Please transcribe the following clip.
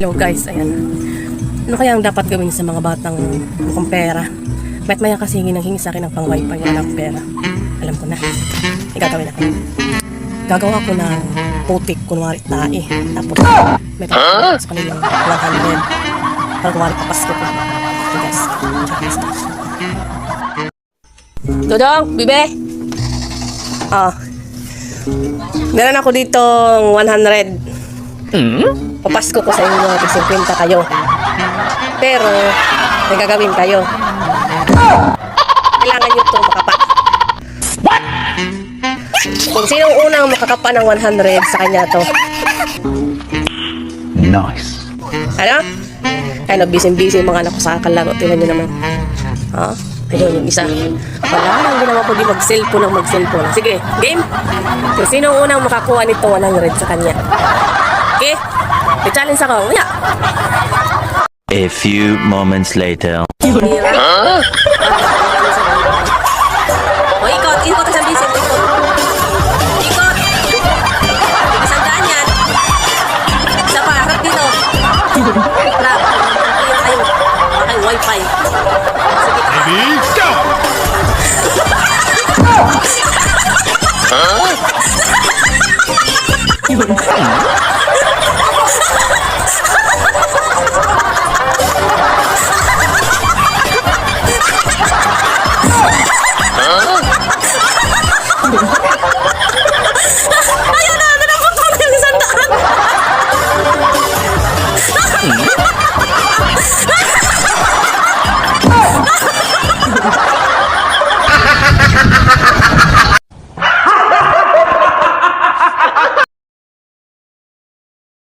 Hello guys, ayan. Ano kaya ang dapat gawin sa mga batang mukhang pera? Ba't maya kasi hingi sa akin ng pang wifi wala akong pera? Alam ko na. May gagawin ako. Gagawa ko ng putik, kunwari tae. Tapos may papagawa sa kanilang 100. Para kunwari papasko ko. Okay guys. Dodong, bibe! Ah. Meron ako ditong 100. Papasko ko sa inyo, 50 kayo. Pero, may gagawin kayo. Kailangan nyo itong makapa. What? Kung sinong unang makakapa ng 100 sa kanya to. Nice. Ano? Ano, busy-busy yung mga anak ko sa kalaro. Tingnan nyo naman. Ha? Ayun, yung isa. Wala lang ginawa ko di mag-cellphone ng mag-cellphone. Sige, game. Kung sinong unang makakuha nito 100 sa kanya. Okay? May challenge ako. Uya! A few moments later. Huh? O, ikot. Ikot sa busy. Ikot. Ikot. Isang daan yan. Isa pa. Harap dito. Harap. Ayun, ayun. Ay, wifi. Sige. Ready, go!